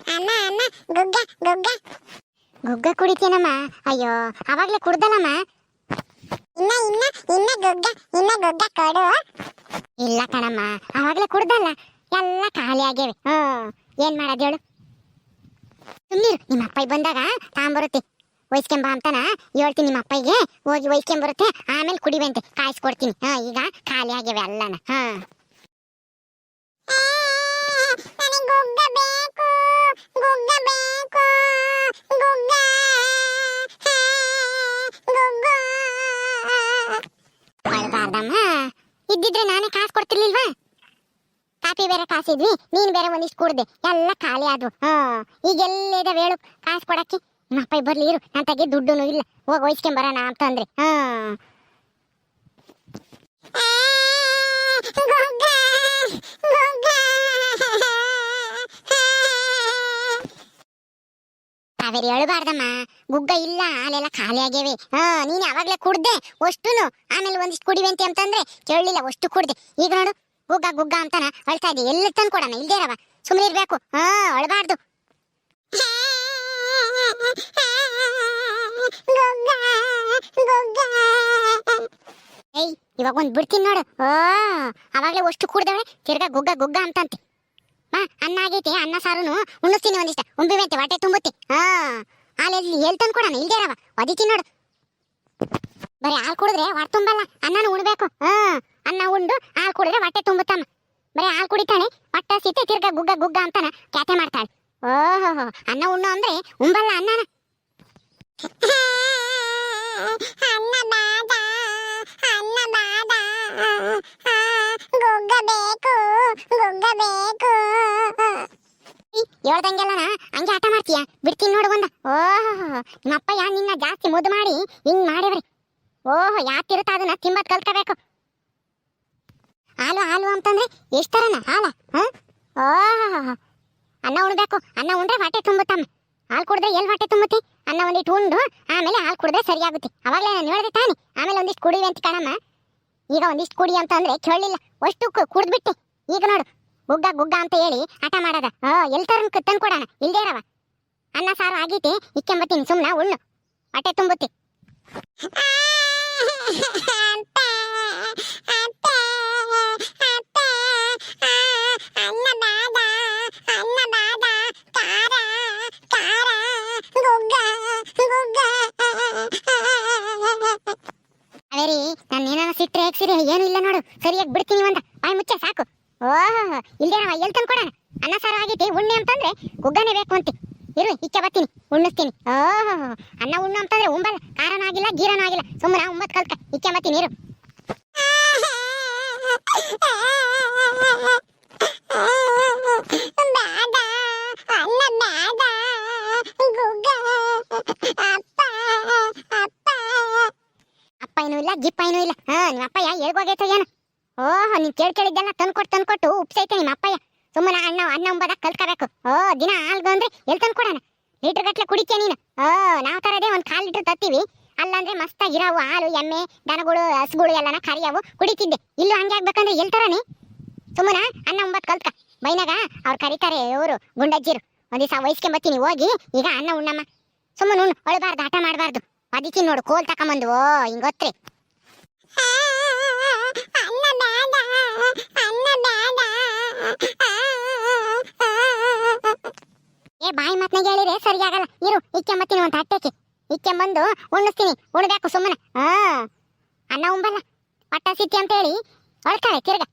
ಅಮ್ಮ ಅಮ್ಮ, ಗುಗ್ಗ ಗುಗ್ಗ. ಗುಗ್ಗ ಕುಡಿತೀನಮ್ಮ. ಅಯ್ಯೋ, ಅವಾಗ್ಲೇ ಕುಡ್ದಲ್ಲಮ್ಮ. ಇನ್ನ ಇನ್ನ ಇನ್ನ ಗುಗ್ಗ ಇನ್ನ ಗುಗ್ಗ ಕೊಡು. ಇಲ್ಲ ಕಣಮ್ಮ, ಅವಾಗ್ಲೇ ಕುಡ್ದಲ್ಲ. ಎಲ್ಲ ಖಾಲಿ ಆಗ್ಯವೆ. ಹ್ಞೂ ಏನ್ ಮಾಡೋದು ಹೇಳು. ಸುಮ್ಮನಿರು ನಿಮ್ಮ ಅಪ್ಪಾಯಿ ಬಂದಾಗ ತಾಂಬರುತ್ತೆ. ಒಯ್ಸ್ಕೊಂಬ ಅಂತಾನ ಹೇಳ್ತೀನಿ ನಿಮ್ಮ ಅಪ್ಪಗೆ ಹೋಗಿ ಒಯ್ಸ್ಕೊಂಬರುತ್ತೆ, ಆಮೇಲೆ ಕುಡಿವಂತೆ. ಕಾಯಿಸ್ಕೊಡ್ತೀನಿ. ಹಾಂ, ಈಗ ಖಾಲಿ ಆಗ್ಯವೆ ಎಲ್ಲನ. ಹಾಂ. ಗುಗ್ಗ ಬೇಕು. ಗುಗ್ಗ ಗುಗ್ಗ ಅಳ್ಬಾರ್ದಮ್ಮ. ಇದ್ದಿದ್ರೆ ನಾನೇ ಕಾಸು ಕೊಡ್ತಿರ್ಲಿಲ್ವಾ? ಕಾಫಿ ಬೇರೆ ಕಾಸಿದ್ವಿ, ನೀನ್ ಬೇರೆ ಒಂದಿಷ್ಟು ಕುಡ್ದೆ. ಎಲ್ಲ ಖಾಲಿ ಆದ್ವು. ಹಾ ಈಗ ಎಲ್ಲಿದಾವೆ ಹೇಳು ಕಾಸು ಕೊಡಕ್ಕೆ. ನಿಮ್ಮ ಅಪ್ಪ ಬರ್ಲಿ ಇರು ನನ್ನ ತಗೆ ದುಡ್ಡು ಇಲ್ಲ. ಹೋಗಿ ವಹಿಸ್ಕೊಂಬರೋಣ ಅಂತಂದ್ರೆ ಹಾ. ಕಾವೇರಿ ಅಳಬಾರ್ದಮ್ಮ. ಗುಗ್ಗ ಇಲ್ಲ, ಹಾಲೆಲ್ಲ ಖಾಲಿ ಆಗ್ಯಾವೆ. ಹಾ, ನೀನು ಯಾವಾಗಲೇ ಕುಡ್ದೆ, ಅಷ್ಟುನು. ಆಮೇಲೆ ಒಂದಿಷ್ಟು ಕುಡಿವಂತೆ ಅಂತಂದ್ರೆ ಕೇಳಲಿಲ್ಲ, ಅಷ್ಟು ಕುಡ್ದೆ. ಈಗ ನೋಡು, ಗುಗ್ಗ ಗುಗ್ಗ ಅಂತಾನ ಅಳ್ತಾ ಇದೆ ಎಲ್ಲಿ ತಂದು ಕೊಡೋಣ ಇಲ್ದೇ ಸುಮ್ಮನೆ ಇರ್ಬೇಕು. ಹಾ, ಅಳಬಾರ್ದು. ಏಯ್, ಇವಾಗ ಒಂದು ಬಿಡ್ತೀನಿ ನೋಡು. ಓ ಆವಾಗಲೇ ಅಷ್ಟು ಕುಡ್ದವಳೆ, ತಿರ್ಗಾ ಗುಗ್ಗ ಗುಗ್ಗ ಅಂತಂತೆ. ಅನ್ನ ಆಗೈತಿ, ಅನ್ನ ಸಾರುನು. ಉಣ್ಣಿಸ್ತೀನಿ ಒಂದಿಷ್ಟ. ಉಂಬಿವೆಂತೆ ಹೊಟ್ಟೆ ತುಂಬುತ್ತೆ. ಹಾ. ಹಾಲೆಲ್ಲಿ ಎಲ್ಲಿ ತಂದು ಕೊಡೋಣ? ಇಲ್ದೇ ಇರವ. ನೋಡು. ಬರೀ ಹಾಲು ಕುಡಿದ್ರೆ ಹೊಟ್ಟೆ ತುಂಬಲ್ಲ. ಅನ್ನನೂ ಉಣ್ಬೇಕು. ಹಾ. ಅನ್ನ ಉಂಡು, ಹಾಲು ಕುಡಿದ್ರೆ ಹೊಟ್ಟೆ ತುಂಬುತ್ತಮ್ಮ ಬರೀ ಹಾಲು ಕುಡಿತಾನೆ, ಹೊಟ್ಟೆ ಸಿತೆ ತಿರ್ಗ ಗುಗ್ಗ ಗುಗ್ಗ ಅಂತಾನ ಕ್ಯಾತೆ ಮಾಡ್ತಾಳೆ. ಓಹೋ ಅನ್ನ ಉಣ್ಣು ಅಂದ್ರೆ ಉಂಬಲ್ಲ ಅನ್ನನ. ಅನ್ನ ಬಾದ ಅನ್ನ ಬಾದ. ಬೇಕು ಬೇಕು ಹೇಳ್ದಂಗೆಲ್ಲನ ಹಂಗೆ ಆಟ ಮಾಡ್ತೀಯ? ಬಿಡ್ತೀನಿ ನೋಡು ಒಂದ. ಓಹೋ ನಿಮ್ಮಪ್ಪ ಯಾ ನಿನ್ನ ಜಾಸ್ತಿ ಮುದ್ದು ಮಾಡಿ ಹಿಂಗ್ ಮಾಡಿವ್ರಿ. ಓಹೋ ಯಾತಿರುತ್ತ ಅದನ್ನ ತಿಂಬತ್ ಕಲ್ತಬೇಕು ಹಾಲು ಹಾಲು ಅಂತಂದ್ರೆ ಎಷ್ಟರನ ಹಾಲ, ಹಾ? ಓಹೋ, ಅನ್ನ ಉಣ್ಬೇಕು. ಅನ್ನ ಉಂಡ್ರೆ ಹೊಟ್ಟೆ ತುಂಬುತ್ತಮ್ಮ. ಹಾಲು ಕುಡಿದ್ರೆ ಎಲ್ಲಿ ಹೊಟ್ಟೆ ತುಂಬುತ್ತೆ? ಅನ್ನ ಒಂದಿಟ್ಟು ಉಂಡು, ಆಮೇಲೆ ಹಾಲು ಕುಡಿದ್ರೆ ಸರಿಯಾಗುತ್ತೆ. ಅವಾಗಲೇ ನಾನು ಹೇಳಿದೆ ತಾನೆ, ಆಮೇಲೆ ಒಂದಿಷ್ಟು ಕುಡಿವೆ ಅಂತ ಕಣಮ್ಮ. ಈಗ ಒಂದಿಷ್ಟು ಕುಡಿ ಅಂತ ಅಂದ್ರೆ ಕೇಳಲಿಲ್ಲ. ಅಷ್ಟು ಕುಡ್ದ್ಬಿಟ್ಟೆ. ಈಗ ನೋಡು, ಗುಗ್ಗ ಗುಗ್ಗ ಅಂತ ಹೇಳಿ ಹಠ ಮಾಡದ. ಆ ಎಲ್ ತರ ತಂದು ಕೊಡೋಣ? ಇಲ್ದೇ ಇರವ. ಅನ್ನ, ಸಾರು ಆಗೈತಿ, ಇಕ್ಕೆಂಬತ್ತೀನಿ ಸುಮ್ಮನೆ ಉಣ್ಣು. ಹೊಟ್ಟೆ ತುಂಬುತ್ತೆ ಅವೇರಿ ನಾನು ಏನಾರ ಸಿಟ್ರೆ ಹೇಗ್ಸಿರಿ ಏನು ಇಲ್ಲ ನೋಡು ಸರಿಯಾಗಿ ಬಿಡ್ತೀನಿ ಒಂದ ಬಾಯಿ ಮುಚ್ಚ, ಸಾಕು. ಓಹೋ ಇಲ್ಲೇ ನಾವು ಎಲ್ಲಿ ತಂದು ಕೊಡೋಣ ಅನ್ನ ಸಾರು ಆಗೈತಿ ಉಣ್ಣೆ ಅಂತಂದ್ರೆ ಗುಗ್ಗನೇ ಬೇಕು ಅಂತಿ. ಇರು ಇಚ್ಛೆ ಬರ್ತೀನಿ, ಉಣ್ಣಿಸ್ತೀನಿ. ಓಹೋ, ಅನ್ನ ಉಣ್ಣು ಅಂತಂದ್ರೆ ಉಂಬಲ್ಲ ಕಾರನ ಆಗಿಲ್ಲ, ಗೀರನ ಆಗಿಲ್ಲ. ಸುಮ್ಮನೆ ಉಂಬತ್ ಕಲ್ಕ ಇಚ್ಚೆ ಬರ್ತೀನಿ, ಇರು ಏನೂ ಇಲ್ಲ ಗಿಪ್ಪ ಏನೂ ಇಲ್ಲ ಹಾ ನಿಮ್ಮ ಅಪ್ಪಯ್ಯ ಹೇಳ್ಬೋಗೈತೆ ಏನು ಓಹ್ ನೀನ್ ಕೇಳ್ ಕೇಳಿದ್ದೆಲ್ಲ ತಂದ್ಕೊಟ್ಟು ತಂದ್ಕೊಟ್ಟು ಉಪ್ಸೈತೆ ನಿಮ್ಮ ಅಪ್ಪಯ್ಯ ಸುಮ್ಮನೆ ಅಣ್ಣ ಅನ್ನ ಉಂಬದ ಕಲ್ತ್ಕೋಬೇಕು ಓ ದಿನ ಹಾಲ್ಗು ಅಂದ್ರೆ ಎಲ್ಲಿ ತಂದು ಕೊಡೋಣ? ಲೀಟರ್ ಗಟ್ಲೆ ಕುಡಿತೀಯ ನೀನು? ಓ, ನಾವು ತರದೇ ಒಂದು ಕಾಲು ಲೀಟರ್ ತತ್ತೀವಿ. ಅಲ್ಲಂದ್ರೆ ಮಸ್ತಾಗಿರಾವು ಹಾಲು, ಎಮ್ಮೆ, ದನಗಳು, ಹಸುಗಳು ಎಲ್ಲನ ಕರಿಯಾವು ಕುಡಿತಿದ್ದೆ. ಇಲ್ಲೂ ಹಂಗೆ ಆಗ್ಬೇಕಂದ್ರೆ ಎಲ್ಲಿ ತರನಿ ಸುಮ್ಮನ, ಅನ್ನ ಉಂಬತ್ ಕಲ್ತ್ಕ. ಬೈನಾಗ ಅವ್ರು ಕರೀತಾರೆ ಇವರು, ಗುಂಡಜ್ಜಿರು. ಒಂದ್ ದಿವಸ ವಹಿಸ್ಕೊಂಬತ್ತೀನಿ ಹೋಗಿ. ಈಗ ಅನ್ನ ಉಣ್ಣಮ್ಮ. ಸುಮ್ಮನೆ ಉಣ್ಣು ಅಳಬಾರ್ದು, ಹಠ ಮಾಡಬಾರ್ದು. ಅದಕ್ಕೆ ನೋಡು, ಕೋಲ್ ತಕೊಂಬಂದು ಓ ಹಿಂಗೊತ್ರಿ ಏ ಬಾಯಿ ಮಾತ್ನಾಗ ಹೇಳಿದ್ರೆ ಸರಿಯಾಗಲ್ಲ ಇರು ಇಕ್ಕೆಂಬತ್ತೀನಿ ಒಂದು ಹಟ್ಟೆಕಿ ಇಕ್ಕೆಂಬಂದು ಉಣ್ಣಿಸ್ತೀನಿ ಉಣ್ಬೇಕು ಸುಮ್ಮನೆ ಹಾ ಅನ್ನ ಉಂಬಲ್ಲ ಪಟ್ಟ ಅಂತ ಹೇಳಿ ಹೊಳ್ತಾಳೆ ತಿರ್ಗ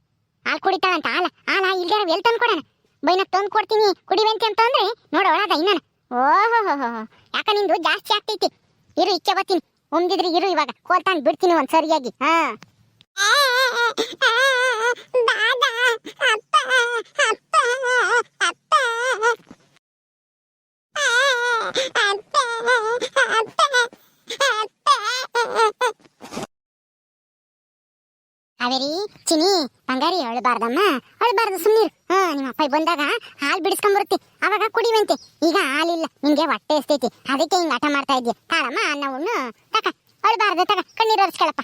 ಹಾಲು ಕುಡಿತಾಳಂತ ಹಾಲ ಹಾಲ ಇಲ್ದಾರ ಎಲ್ಲಿ ತಂದು ಕೊಡೋಣ ಬೈನ ತಂದು ಕೊಡ್ತೀನಿ ಕುಡಿವಂತೆ ಅಂತ ಅಂದ್ರೆ ನೋಡು ಒಳದ ಇನ್ನನ ಓಹೋ ಯಾಕ ನಿಂದು ಜಾಸ್ತಿ ಆಗ್ತೈತಿ ಇರು ಇಚ್ಛೆ ಬರ್ತೀನಿ ಉಮ್ದಿದ್ರೆ ಇರು ಇವಾಗ ಕೋಲ್ತಾನ್ ಬಿಡ್ತೀನಿ ಒಂದ್ ಸರಿಯಾಗಿ ಹಾ ಕಾವೇರಿ ಚಿನಿ ಬಂಗಾರಿ ಅಳಬಾರ್ದಮ್ಮ ಅಳಬಾರ್ದು ಸುಮ್ಮನಿರು ಹಾ ನಿಮ್ಮ ಅಪ್ಪ ಬಂದಾಗ ಹಾಲು ಬಿಡಿಸ್ಕೊಂಬರುತ್ತೆ ಅವಾಗ ಕುಡಿವಂತೆ ಈಗ ಹಾಲಿಲ್ಲ ನಿಂಗೆ ಹೊಟ್ಟೆ ಎಸ್ತೈತಿ ಅದಕ್ಕೆ ಹಿಂಗ್ ಆಟ ಮಾಡ್ತಾ ಇದ್ಯಾ ತಾಳಮ್ಮ ಅನ್ನ ಉಣ್ಣು ತಕ ಅಳಬಾರ್ದು ತಕ ಕಣ್ಣೀರು ಒರೆಸ್ಕೊಳಪ್ಪ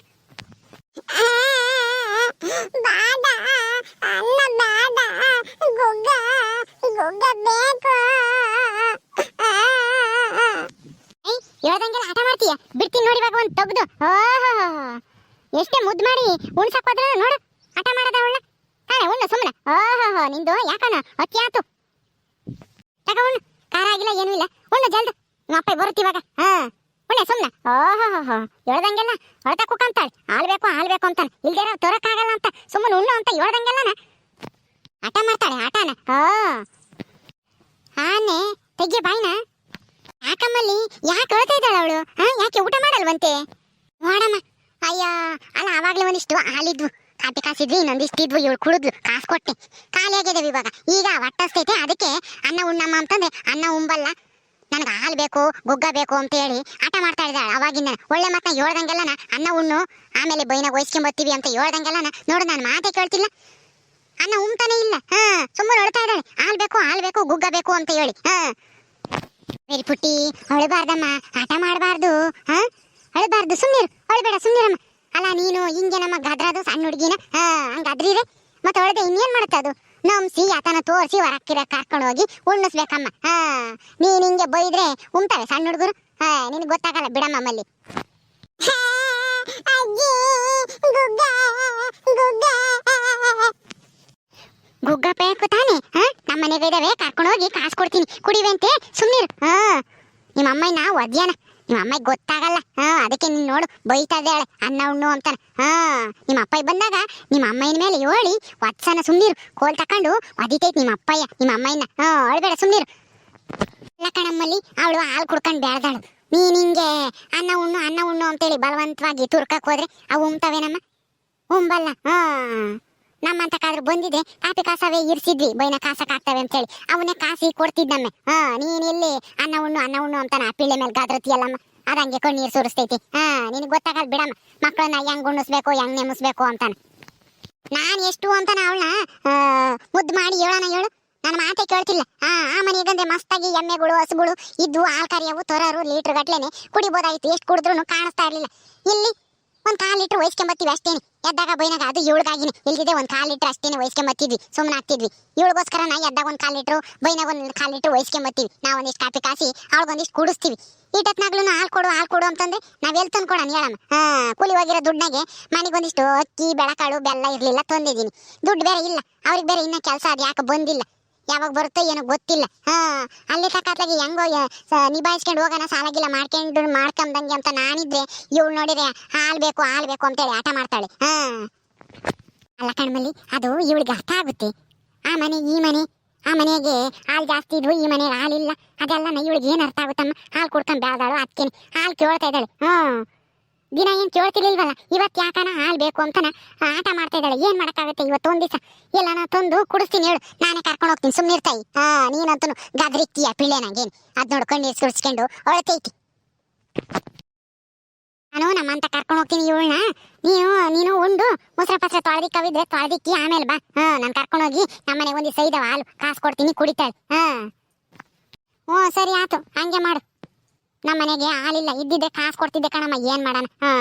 ಬಾದ ಅನ್ನ ಬಾದ ಗುಗ್ಗ ಗುಗ್ಗ ಬೇಕು ಹೇಳ್ದಂಗೆಲ್ಲ ಆಟ ಮಾಡ್ತೀಯ? ಬಿಡ್ತೀನಿ ನೋಡಿ ಇವಾಗ ಒಂದು ತೆಗ್ದು. ಓಹೋ ಎಷ್ಟೇ ಮುದ್ದು ಮಾಡಿ ಉಣ್ಸಕ್ ನೋಡು ಆಟ ಮಾಡದ ಅವಳ ತಾನೆ ಉಣ್ಣು ಸುಮ್ಮನೆ ಓಹೋ ನಿಂದು ಯಾಕನ ಅತಿ ಆತು. ತಗ ಉಣ್ಣು. ಖಾರ ಆಗಿಲ್ಲ, ಏನೂ ಇಲ್ಲ. ಉಣ್ಣು ಜಲ್ದು. ನಮ್ಮ ಅಪ್ಪ ಬರುತ್ತೆ ಇವಾಗ. ಹಾ. ಉಣ್ಣೆ ಸುಮ್ಮನೆ ಓಹೋ ಹೇಳ್ದಂಗೆಲ್ಲ ಹೊರತ ಕುಕ್ಕಂತಾಳೆ. ಹಾಲ್ ಬೇಕು ಹಾಲ್ ಬೇಕು ಅಂತಾನೆ. ಇಲ್ದಿರ ತೋರಕ್ಕಾಗಲ್ಲ ಅಂತ. ಸುಮ್ಮನೆ ಉಣ್ಣು ಅಂತ ಹೇಳ್ದಂಗೆಲ್ಲನ. ಆಟ ಮಾಡ್ತಾಳೆ ಆಟನ ಹಾ. ಆನೆ ತೆಗಿ ಬಾಯ್ನ. ಯಾಕಮ್ಮಲ್ಲಿ ಯಾಕೆ ಅಳ್ತಾ ಇದ್ದಾಳೆ ಅವಳು? ಯಾಕೆ ಊಟ ಮಾಡಲ್ವಂತೆ? ನೋಡಮ್ಮ. ಅಯ್ಯ, ಅಲ್ಲ, ಆವಾಗಲೇ ಒಂದಿಷ್ಟು ಹಾಲಿದ್ವು. ಕಾಪಿ ಕಾಸಿದ್ವಿ ಇನ್ನೊಂದಿಷ್ಟು ಇದ್ವು ಇವಳು ಕುಡಿದ್ಲು, ಕಾಸು ಕೊಟ್ಟೆ. ಖಾಲಿ ಆಗಿದ್ದೇವೆ ಇವಾಗ. ಈಗ ಹೊಟ್ಟಸ್ತೈತೆ ಅದಕ್ಕೆ ಅನ್ನ ಉಣ್ಣಮ್ಮ ಅಂತಂದ್ರೆ ಅನ್ನ ಉಂಬಲ್ಲ. ನನಗೆ ಹಾಲು ಬೇಕು, ಗುಗ್ಗ ಬೇಕು ಅಂತ ಹೇಳಿ ಆಟ ಮಾಡ್ತಾ ಇದ್ದಾಳೆ. ಅವಾಗಿಂದ ಒಳ್ಳೆ ಮತ್ತೆ ಹೇಳ್ದಂಗೆಲ್ಲನ ಅನ್ನ ಉಣ್ಣು, ಆಮೇಲೆ ಬೈನಾಗ ಒಯ್ಸ್ಕೊಂಬತ್ತೀವಿ ಅಂತ ಹೇಳ್ದಂಗೆಲ್ಲನ ನೋಡು, ನಾನು ಮಾತೇ ಕೇಳ್ತಿಲ್ಲ. ಅನ್ನ ಉಮ್ತಾನೆ ಇಲ್ಲ. ಹಾ, ಸುಮ್ಮನೆ ಹೇಳ್ತಾ ಇದ್ದಾಳೆ. ಹಾಲ್ ಬೇಕು ಹಾಲ್ ಬೇಕು, ಗುಗ್ಗ ಬೇಕು ಅಂತ ಹೇಳಿ. ಹಾ. ಮೇರಿ ಪುಟ್ಟಿ ಅಳಬಾರ್ದಮ್ಮ ಆಟ ಮಾಡಬಾರ್ದು ಹಾ? ಅಳಬಾರ್ದು ಸುಮ್ಮನಿರು ಅಳಬೇಡ ಸುಮ್ಮನಿರಮ್ಮ ಅಲ್ಲ ನೀನು ಹಿಂಗೆ ನಮ್ಮ ಗದ್ರದು ಸಣ್ಣ ಹುಡುಗಿನ ಹಾ ಹಂಗ ಅದ್ರಿದೆ ಮತ್ತೆ ಅಳದೆ ಇನ್ನೇನ್ ಮಾಡುತ್ತೆ ಅದು? ನಮ್ಸಿ ಆತನ ತೋರಿಸಿ ಹೊರಕ್ಕಿರ ಕರ್ಕೊಂಡು ಹೋಗಿ ಉಣ್ಣಿಸ್ಬೇಕಮ್ಮ ಹ? ನೀನ್ ಹಿಂಗೆ ಬೈದ್ರೆ ಉಮ್ತಾವೆ ಸಣ್ಣ ಹುಡುಗರು? ಹಾ ನಿನಗೆ ಗೊತ್ತಾಗಲ್ಲ ಬಿಡಮ್ಮ ಮಲ್ಲಿ. ಗುಗ್ಗ ಪೇಕು ತಾನೆ ಹಾ? ನಮ್ಮ ಮನೆಗೆ ಇದಾವೆ ಕರ್ಕೊಂಡು ಹೋಗಿ ಕಾಸು ಕೊಡ್ತೀನಿ. ಕುಡಿವೆ ಅಂತೆ? ಹಾ. ನಿಮ್ಮ ಅಮ್ಮನ ಒದ್ಯಾನ. ನಿಮ್ಮ ಅಮ್ಮಗೆ ಗೊತ್ತಾಗಲ್ಲ. ಹಾ, ಅದಕ್ಕೆ ನೀನು ನೋಡು, ಬೈತಾ ಅನ್ನ, ಉಣ್ಣು ಅಂತಾನೆ. ಹಾ. ನಿಮ್ಮ ಅಪ್ಪಯ್ಯ ಬಂದಾಗ ನಿಮ್ಮ ಅಮ್ಮಯ್ಯನ ಮೇಲೆ ಹೇಳಿ ಒತ್ಸನ ಸುಮ್ಮನಿರು ಕೋಲ್ ತಕೊಂಡು ಒದಿತೈತಿ ನಿಮ್ಮ ಅಪ್ಪಯ್ಯ ನಿಮ್ಮ ಅಮ್ಮಯ್ಯನ ಹಾ, ಅಳ್ಬೇಡ ಸುಮ್ಮನಿರು ಇಲ್ಲ ಕಣಮ್ಮಲ್ಲಿ, ಅವಳು ಹಾಲು ಕುಡ್ಕೊಂಡು ಬೆಳೆದಾಳು ನೀ ಹಿಂಗೆ ಅನ್ನ, ಉಣ್ಣು ಅನ್ನ, ಉಣ್ಣು ಅಂತೇಳಿ ಬಲವಂತವಾಗಿ ತುರ್ಕಕ್ಕೆ ಹೋದ್ರೆ ಅವು ಉಮ್ತವೇನಮ್ಮ ಉಂಬಲ್ಲ. ಹಾ. ನಮ್ಮಂತ ಕಾದ್ರು ಬಂದಿದೆ ಕಾಪಿ ಕಾಸವೇ ಇರ್ಸಿದ್ವಿ. ಬೈನ ಕಾಸಕ್ ಅಂತ ಹೇಳಿ. ಅವನೇ ಕಾಸಿ ಕೊಡ್ತಿದ್ದಮ್ಮೆ. ಹಾ, ನೀನ್ ಇಲ್ಲಿ ಅನ್ನ ಉಣ್ಣು ಅನ್ನ ಉಣ್ಣು ಅಂತಾನ? ಆ ಪಿಳ್ಳೆ ಮೇಲೆ ಗಾದ್ರತಿಯಲ್ಲಮ್ಮ. ಅದಂಗೆ ಕಣ್ಣೀರ್ ಸುರಿಸ್ತೈತಿ. ಹಾ, ನಿನಗೆ ಗೊತ್ತಾಗಲ್ಲ ಬಿಡಮ್ಮ. ಮಕ್ಕಳನ್ನ ಹೆಂಗ್ ಉಣ್ಣಿಸ್ಬೇಕು, ಹೆಂಗ್ ನೆಮಿಸ್ಬೇಕು ಅಂತಾನ. ನಾನ್ ಎಷ್ಟು ಅಂತಾನ ಅವಳನ್ನ ಮುದ್ದು ಮಾಡಿ ಹೇಳೋಣ ಹೇಳು. ನನ್ನ ಮಾತೆ ಕೇಳ್ತಿಲ್ಲ. ಆ ಆ ಮನೆಗಂದ್ರೆ ಮಸ್ತಾಗಿ ಎಮ್ಮೆಗಳು, ಹಸುಗಳು ಇದ್ವು ಹಾಲ್ ಕರಿಯವು ತೊರರು, ಲೀಟರ್ ಗಟ್ಲೆನೆ ಕುಡಿಬೋದಾಯ್ತು. ಎಷ್ಟು ಕುಡಿದ್ರು ಕಾಣಿಸ್ತಾ ಇರ್ಲಿಲ್ಲ. ಇಲ್ಲಿ ಒಂದ್ ಕಾಲ್ ಲೀಟರ್ ವಹಿಸ್ಕೊಂಬತ್ತೀವಿ ಅಷ್ಟೇನೆ. ಎದ್ದಾಗ ಬೈನಾಗ ಅದು ಇವಳಿಗಾಗಿನೇ ಇಲ್ದಿದೆ ಒಂದ್ ಕಾಲ್ ಲೀಟರ್ ಅಷ್ಟೇನೆ ವಹಿಸ್ಕೊಂಬತ್ತಿದ್ವಿ ಸುಮ್ಮನೆ ಆಗ್ತಿದ್ವಿ. ಇವಳಿಗೋಸ್ಕರ ನಾ ಎದ್ದಾಗ ಒಂದ್ ಕಾಲ್ ಲೀಟರ್ ಬೈನಾಗ ಒಂದ್ ಕಾಲ್ ಲೀಟರ್ ವಹಿಸ್ಕೊಂಬತ್ತೀವಿ ನಾವು ಒಂದಿಷ್ಟು ಕಾಪಿ ಕಾಸಿ ಅವಳಿಗೊಂದಿಷ್ಟು ಕುಡಿಸ್ತೀವಿ. ಈಟತ್ನಾಗ್ಲೂ ಹಾಲು ಕೊಡು ಹಾಲು ಕೊಡು ಅಂತಂದ್ರೆ ನಾವ್ ಎಲ್ಲಿ ತಂದ್ಕೊಡೋಣ ಹೇಳಮ್ಮ? ಹಾ ಕೂಲಿ ಹೋಗಿರೋ ದುಡ್ನಾಗೆ ಮನೆಗೊಂದಿಷ್ಟು ಅಕ್ಕಿ, ಬೆಳಕಾಳು ಬೆಲ್ಲ ಇರಲಿಲ್ಲ ತಂದಿದ್ದೀನಿ. ದುಡ್ಡು ಬೇರೆ ಇಲ್ಲ. ಅವ್ರಿಗೆ ಬೇರೆ ಇನ್ನ ಕೆಲಸ ಅದು ಯಾಕೆ ಬಂದಿಲ್ಲ. ಯಾವಾಗ ಬರುತ್ತೋ ಏನೋ ಗೊತ್ತಿಲ್ಲ. ಹಾ, ಅಲ್ಲಿ ತಕ್ಕತ್ಲಾಗಿ ಹೆಂಗೋ ನಿಭಾಯಿಸ್ಕೊಂಡು ಹೋಗೋಣ, ಸಾಲಾಗಿಲ್ಲ ಮಾಡ್ಕೊಂಡು ಮಾಡ್ಕೊಂಬಂಗೆ ಅಂತ ನಾನಿದ್ರೆ ಇವಳು ನೋಡಿದ್ರೆ ಹಾಲ್ ಬೇಕು ಹಾಲ್ ಬೇಕು ಅಂತೇಳಿ ಆಟ ಮಾಡ್ತಾಳೆ. ಹಾ. ಅಲ್ಲ ಕಣ್ಮಲ್ಲಿ, ಅದು ಇವಳಿಗೆ ಅರ್ಥ ಆಗುತ್ತೆ. ಆ ಮನೆ, ಈ ಮನೆ, ಆ ಮನೆಗೆ ಹಾಲು ಜಾಸ್ತಿ ಇದ್ವು, ಈ ಮನೆಗೆ ಹಾಲಿಲ್ಲ ಅದೆಲ್ಲ ಇವಳಿಗೆ ಏನು ಅರ್ಥ ಆಗುತ್ತಮ್ಮ? ಹಾಲು ಕುಡ್ಕೊಂಡು ಬೆಳೆದಾಳು ಅದಕ್ಕೆ ಹಾಲು ಕೇಳ್ತಾ ಇದ್ದಾಳೆ. ಹ್ಮ್. ದಿನ ಏನು ಕೇಳ್ತಿರ್ಲಿಲ್ವಲ್ಲ? ಇವತ್ತು ಯಾಕನ ಹಾಲು ಬೇಕು ಅಂತನ ಆಟ ಮಾಡ್ತಾ ಇದ್ದಾಳೆ? ಏನು ಮಾಡೋಕ್ಕಾಗುತ್ತೆ ಇವತ್ತು ಒಂದು ದಿವಸ? ಎಲ್ಲಾನ ತಂದು ಕುಡಿಸ್ತೀನಿ ಹೇಳು. ನಾನೇ ಕರ್ಕೊಂಡು ಹೋಗ್ತೀನಿ. ಸುಮ್ಮನೆ ಇರ್ತಾಯಿ ಹಾಂ ನೀನಂತೂ ಗದ್ರಿಕ್ತೀಯ ಪಿಳ್ಳೆ ನಂಗೇನು ಅದ್ ನೋಡ್ಕೊಂಡು ಕಣ್ಣೀರ್ ಸುಡ್ಸ್ಕೊಂಡು ಅಳತೈತಿ ನಾನು ನಮ್ಮಂತ ಕರ್ಕೊಂಡು ಹೋಗ್ತೀನಿ ಇವಳನ್ನ. ನೀನು ನೀನು ಉಂಡು. ಮೊಸರ ಪಸರ ತೊಳೆದಿಕ್ಕವಿದ್ರೆ ತೊಳೆದಿಕ್ಕಿ ಆಮೇಲೆ ಬಾ. ಹಾ, ನಾನು ಕರ್ಕೊಂಡು ಹೋಗಿ ನಮ್ಮನೆ ಒಂದು ಸೈದವ ಹಾಲು. ಕಾಸು ಕೊಡ್ತೀನಿ, ಕುಡಿತಾಳೆ. ಹಾ. ಹ್ಞೂ ಸರಿ ಆಯ್ತು ಹಂಗೆ ಮಾಡು. ನಮ್ಮ ಮನೆಗೆ ಹಾಲಿಲ್ಲ, ಇದ್ದಿದ್ದೆ ಕಾಸು ಕೊಡ್ತಿದ್ದೆ ಕಣಮ್ಮ, ಏನ್ ಮಾಡೋಣ? ಹಾ.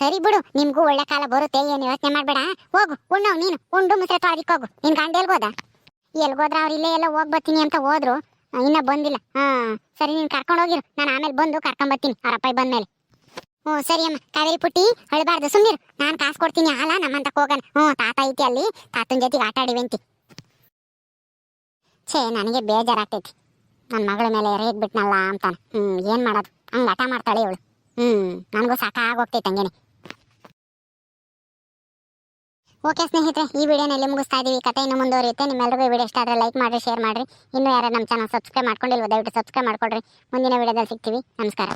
ಸರಿ ಬಿಡು, ನಿಮ್ಗೂ ಒಳ್ಳೆ ಕಾಲ ಬರುತ್ತೆ, ಏನು ಯೋಚನೆ ಮಾಡ್ಬೇಡ. ಹೋಗು, ಉಣ್ಣು, ನೀನು, ಉಂಡು ಮುಸ್ರೆ ತೊಳೆದಿಕ್ ಹೋಗು. ನಿನ್ ಗಂಡ ಎಲ್ಗೋದ? ಎಲ್ಗೋದ್ರ ಅವ್ರು ಇಲ್ಲೇ ಎಲ್ಲ ಹೋಗ್ ಬರ್ತೀನಿ ಅಂತ ಹೋದ್ರು. ಇನ್ನ ಬಂದಿಲ್ಲ. ಹಾ, ಸರಿ, ನೀನ್ ಕರ್ಕೊಂಡು ಹೋಗಿರು. ನಾನು ಆಮೇಲೆ ಬಂದು ಕರ್ಕೊಂಡ್ ಬರ್ತೀನಿ, ಅವ್ರ ಅಪ್ಪ ಬಂದ್ಮೇಲೆ. ಹ್ಞೂ, ಸರಿ ಅಮ್ಮ, ಕಾವೇರಿ ಪುಟ್ಟಿ, ಅಳಬಾರ್ದು ಸುಮ್ಮನಿರು ನಾನು ಕಾಸು ಕೊಡ್ತೀನಿ ಹಾಲ ನಮ್ಮಂತ ಹೋಗೋಣ ಹ್ಞೂ, ತಾತ ಐತಿ ಅಲ್ಲಿ, ತಾತನ ಜೊತೆಗೆ ಆಟ ಆಡಿವೆಂತಿ ಛೇ, ನನಗೆ ಬೇಜಾರಾಗ್ತೈತಿ. ನನ್ನ ಮಗಳ ಮೇಲೆ ರೇಗ್ ಬಿಟ್ನಲ್ಲ ಅಂತಾನೆ. ಹ್ಞೂ ಏನು ಮಾಡೋದು? ಹಂಗೆ ಹಠ ಮಾಡ್ತಾಳೆ ಇವಳು. ಹ್ಮ್, ನನಗೂ ಸಾಕಾಗೋಗ್ತೈತೆ ಹಂಗೇನೆ. ಓಕೆ ಸ್ನೇಹಿತರೆ, ಈ ವಿಡಿಯೋನಲ್ಲಿ ಮುಗಿಸ್ತಾ ಇದೀವಿ. ಕತೆ ಇನ್ನು ಮುಂದುವರಿಯುತ್ತೆ. ನಿಮ್ಮೆಲ್ಲರಿಗೂ ವಿಡಿಯೋ ಇಷ್ಟ ಆದರೆ ಲೈಕ್ ಮಾಡಿರಿ, ಶೇರ್ ಮಾಡಿರಿ. ಇನ್ನೂ ಯಾರು ನಮ್ಮ ಚಾನಲ್ ಸಬ್ಸ್ಕ್ರೈಬ್ ಮಾಡ್ಕೊಂಡಿಲ್ವ, ದಯವಿಟ್ಟು ಸಬ್ಸ್ಕ್ರೈಬ್ ಮಾಡ್ಕೊಡ್ರಿ. ಮುಂದಿನ ವಿಡಿಯೋದಲ್ಲಿ ಸಿಗ್ತೀವಿ. ನಮಸ್ಕಾರ.